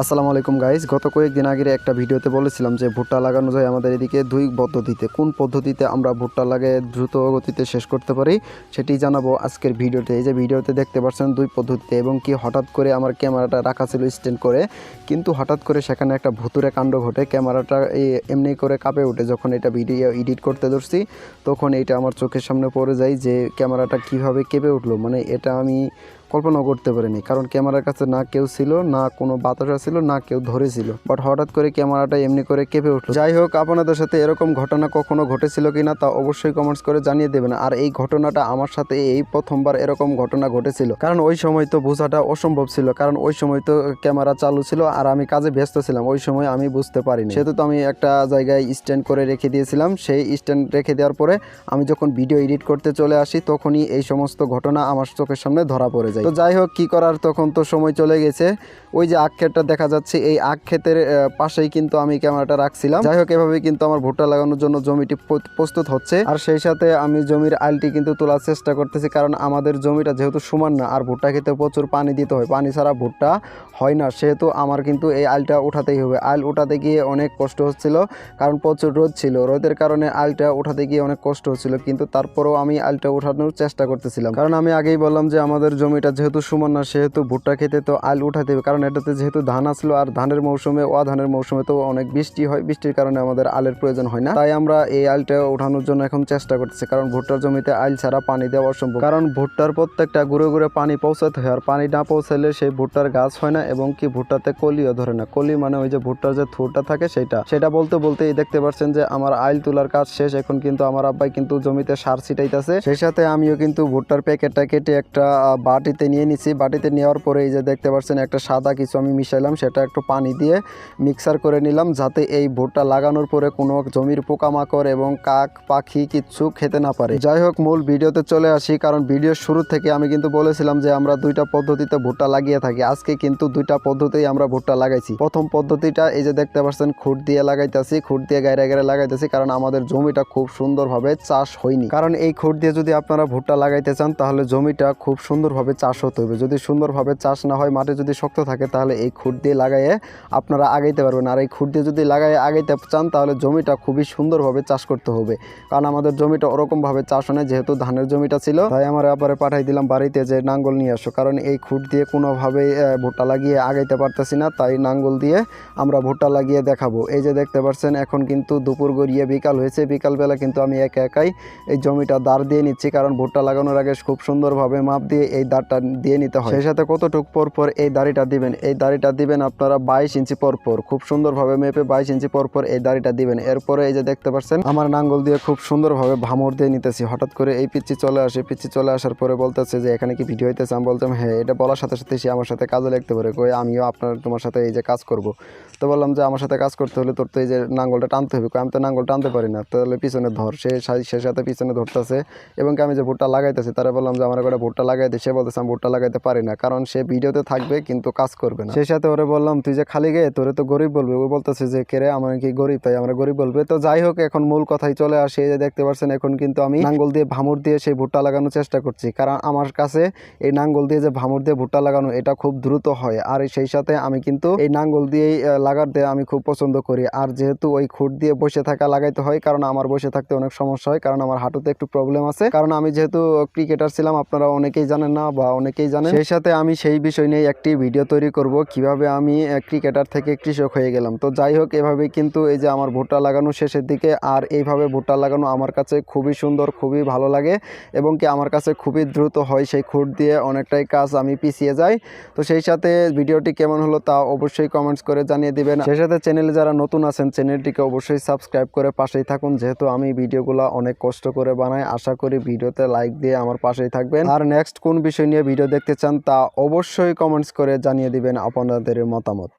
আসসালামু আলাইকুম গাইস গত কয়েকদিন আগের একটা ভিডিওতে বলেছিলাম যে ভুট্টা লাগানো যায় আমাদের এদিকে দুই পদ্ধতিতে। কোন পদ্ধতিতে আমরা ভুট্টা লাগিয়ে দ্রুত গতিতে শেষ করতে পারি সেটি জানাব আজকের ভিডিওতে। এই যে ভিডিওতে দেখতে পাচ্ছেন দুই পদ্ধতিতে এবং কি হঠাৎ করে আমার ক্যামেরাটা রাখা ছিল স্ট্যান্ড করে, কিন্তু হঠাৎ করে সেখানে একটা ভুতুরে কাণ্ড ঘটে। ক্যামেরাটা এমনি করে কাঁপে ওঠে যখন এটা ভিডিও এডিট করতে ধরছি, তখন এটা আমার চোখের সামনে পড়ে যায় যে ক্যামেরাটা কীভাবে কেঁপে উঠল। মানে এটা আমি কল্পনা করতে পারিনি। কারণ ক্যামেরার কাছে না কেউ ছিল, না কোনো বাতাসা ছিল, না কেউ ধরেছিল। বাট হঠাৎ করে ক্যামেরাটা এমনি করে কেঁপে উঠল। যাই হোক, আপনাদের সাথে এরকম ঘটনা কখনো ঘটেছিল কিনা তা অবশ্যই কমেন্টস করে জানিয়ে দেবেন। আর এই ঘটনাটা আমার সাথে এই প্রথমবার এরকম ঘটনা ঘটেছিল। কারণ ওই সময় তো বোঝাটা অসম্ভব ছিল। কারণ ওই সময় তো ক্যামেরা চালু ছিল আর আমি কাজে ব্যস্ত ছিলাম। ওই সময় আমি বুঝতে পারিনি। সেহেতু তো আমি একটা জায়গায় স্ট্যান্ড করে রেখে দিয়েছিলাম। সেই স্ট্যান্ড রেখে দেওয়ার পরে আমি যখন ভিডিও এডিট করতে চলে আসি, তখনই এই সমস্ত ঘটনা আমার চোখের সামনে ধরা পড়ে যায়। তো যাই হোক, কি করার, তখন তো সময় চলে গেছে। ওই যে আখ ক্ষেতটা দেখা যাচ্ছে, এই আখ ক্ষেতের পাশেই কিন্তু আমি ক্যামেরাটা রাখছিলাম। যাই হোক এভাবে কিন্তু আমার ভুট্টা লাগানোর জন্য জমিটি প্রস্তুত হচ্ছে। আর সেই সাথে আমি জমির আলটি কিন্তু তোলার চেষ্টা করতেছি, কারণ আমাদের জমিটা যেহেতু সমান না, আর ভুট্টা খেতে প্রচুর পানি দিতে হয়। পানি ছাড়া ভুট্টা হয় না, সেহেতু আমার কিন্তু এই আলটা উঠাতেই হবে। আল উঠাতে গিয়ে অনেক কষ্ট হচ্ছিল, কারণ প্রচুর রোদ ছিল। রোদের কারণে আলটা উঠাতে গিয়ে অনেক কষ্ট হচ্ছিল, কিন্তু তারপরেও আমি আলটা উঠানোর চেষ্টা করতেছিলাম। কারণ আমি আগেই বললাম যে আমাদের জমিটা যেহেতু সমান না সেহেতু ভুট্টা খেতে তো আল উঠাতে হবে। কারণ এটাতে যেহেতু ধান আসলো আর ধানের মৌসুমে ও ধানের মৌসুমে তো অনেক বৃষ্টি হয় বৃষ্টির কারণে আমাদের আলের প্রয়োজন হয় না। তাই আমরা এই আলটা ওঠানোর জন্য এখন চেষ্টা করতেছি কারণ ভুট্টার জমিতে আল ছাড়া পানি দেওয়া অসম্ভব। কারণ ভুট্টার প্রত্যেকটা ঘুরে ঘুরে পানি পৌঁছাতে হয় আর পানি না পৌঁছালে সেই ভুট্টার গাছ হয় না এবং কি ভুট্টাতে কলিও ধরে না। কলি মানে ওই যে ভুট্টার যে থুরটা থাকে সেটা। সেটা বলতে বলতেই দেখতে পাচ্ছেন যে আমার আইল তোলার কাজ শেষ এখন কিন্তু আমার আব্বাই কিন্তু জমিতে সার ছিটাইতেছে। সেই সাথে আমিও কিন্তু ভুট্টার প্যাকেটটা কেটে একটা আহ, বাটিতে নিয়ে নিছি। বাটিতে নেওয়ার পরে এই যে দেখতে পাচ্ছেন একটা সাদা কিছু আমি মিশাইলাম, সেটা একটু পানি দিয়ে মিক্সার করে নিলাম যাতে এই ভুট্টা লাগানোর পরে কোনো জমির পোকামাকড় এবং কাক, পাখি কিচ্ছু খেতে না পারে। যাই হোক, মূল ভিডিওতে চলে আসি, কারণ ভিডিওর শুরু থেকে আমি কিন্তু বলেছিলাম যে আমরা দুইটা পদ্ধতিতে ভুট্টা লাগিয়ে থাকি। আজকে কিন্তু দুইটা পদ্ধতিই আমরা ভুট্টা লাগাইছি। প্রথম পদ্ধতিটা এই যে দেখতে পাচ্ছেন, খুঁট দিয়ে লাগাইতেছি, খুঁট দিয়ে গায়ে গায়ে লাগাইতেছি, কারণ আমাদের জমিটা খুব সুন্দরভাবে চাষ হয়নি। কারণ এই খুঁট দিয়ে যদি আপনারা ভুট্টা লাগাইতে চান, তাহলে জমিটা খুব সুন্দরভাবে চাষ হতে হবে যদি সুন্দরভাবে চাষ না হয়, মাটি যদি শক্ত থাকে, তাহলে এই খুঁট দিয়ে লাগাইয়ে আপনারা আগাইতে পারবেন। আর এই খুঁট দিয়ে যদি লাগাইয়ে আগাইতে চান, তাহলে জমিটা খুবই সুন্দরভাবে চাষ করতে হবে। কারণ আমাদের জমিটা ওরকমভাবে চাষ হয় যেহেতু ধানের জমিটা ছিল। তাই আমার ব্যাপারে পাঠাই দিলাম বাড়িতে যে নাঙ্গল নিয়ে আসো। কারণ এই খুঁট দিয়ে কোনোভাবেই ভুট্টা লাগিয়ে আগাইতে পারতেছি না। তাই নাঙ্গল দিয়ে আমরা ভুট্টা লাগিয়ে দেখাবো। এই যে দেখতে পাচ্ছেন এখন কিন্তু দুপুর গড়িয়ে বিকাল হয়েছে। বিকালবেলা কিন্তু আমি একা একাই এই জমিটা দাঁড় দিয়ে নিচ্ছি। কারণ ভুট্টা লাগানোর আগে খুব সুন্দরভাবে মাপ দিয়ে এই দাঁড়টা দিয়ে নিতে হয়। সেই সাথে কতটুক পর পর এই দাড়িটা দিবেন, এই দাড়িটা দিবেন আপনারা বাইশ ইঞ্চি পর পর খুব সুন্দরভাবে মেপে বাইশ ইঞ্চি পর পর এই দাড়িটা দিবেন। এরপরে এই যে দেখতে পাচ্ছেন, আমার নাঙ্গল দিয়ে খুব সুন্দরভাবে ভামর দিয়ে নিতেছি। হঠাৎ করে এই পিচ্ছি চলে আসে পিচ্ছি চলে আসার পরে বলতেছে যে, এখানে কি ভিডিও হইতেছে? আমি বলতাম হ্যাঁ এটা বলার সাথে সাথে সে আমার সাথে কাজে লাগতে পারে। কই, আমিও আপনার, তোমার সাথে এই যে কাজ করব। তো বললাম যে, আমার সাথে কাজ করতে হলে তোর তো এই যে নাঙ্গলটা টানতে হবে। আমি তো নাঙ্গল টানতে পারি না। তাহলে পিছনে ধর। সা- সে সাথে পিছনে ধরতেছে এবং আমি যে ভুট্টা লাগাইতেছি, তারা বললাম যে, আমার একটা ভুট্টা লাগাইতে সে বলতেছে ভুট্টা লাগাইতে পারি না, কারণ সে ভিডিওতে থাকবে কিন্তু কাজ করবে না। সেই সাথে ওরে বললাম, তুই যে খালি গে তোরে তো গরিব বলবে। ও বলতেছে যে, কেরে, আমার কি গরিব? তাই আমরা গরিব বলবে? তো যাই হোক, এখন মূল কথাই চলে আসে যে দেখতে পাচ্ছেন এখন কিন্তু আমি নাঙ্গল দিয়ে ভামুর দিয়ে সেই ভুট্টা লাগানোর চেষ্টা করছি। কারণ আমার কাছে এই নাঙ্গল দিয়ে যে ভামুর দিয়ে ভুট্টা লাগানো, এটা খুব দ্রুত হয়। আর সেই সাথে আমি কিন্তু এই নাঙ্গল দিয়েই লাগাতে আমি খুব পছন্দ করি। আর যেহেতু ওই খুঁট দিয়ে বসে থাকা লাগাইতে হয়, কারণ আমার বসে থাকতে অনেক সমস্যা হয়, কারণ আমার হাঁটুতে একটু প্রবলেম আছে। কারণ আমি যেহেতু ক্রিকেটার ছিলাম, আপনারা অনেকেই জানেন না, বা অনেকেই জানেন। সেই সাথে আমি সেই বিষয় নিয়ে একটি ভিডিও তৈরি করব, কীভাবে আমি ক্রিকেটার থেকে কৃষক হয়ে গেলাম। তো যাই হোক এভাবে কিন্তু এই যে আমার ভুট্টা লাগানো শেষের দিকে, আর এইভাবে ভুট্টা লাগানো আমার কাছে খুবই সুন্দর, খুবই ভালো লাগে এবং কি আমার কাছে খুবই দ্রুত হয় সেই খুঁট দিয়ে অনেকটাই কাজ আমি পিছিয়ে যাই। তো সেই সাথে ভিডিওটি কেমন হলো তা অবশ্যই কমেন্টস করে জানিয়ে দিবেন। সেই সাথে চ্যানেলে যারা নতুন আছেন চ্যানেলটিকে অবশ্যই সাবস্ক্রাইব করে পাশেই থাকুন, যেহেতু আমি ভিডিওগুলো অনেক কষ্ট করে বানাই। আশা করি ভিডিওতে লাইক দিয়ে আমার পাশেই থাকবেন। আর নেক্সট কোন বিষয় নিয়ে ভিডিও দেখতে চান তা অবশ্যই কমেন্টস করে জানিয়ে দিবেন আপনাদের মতামত।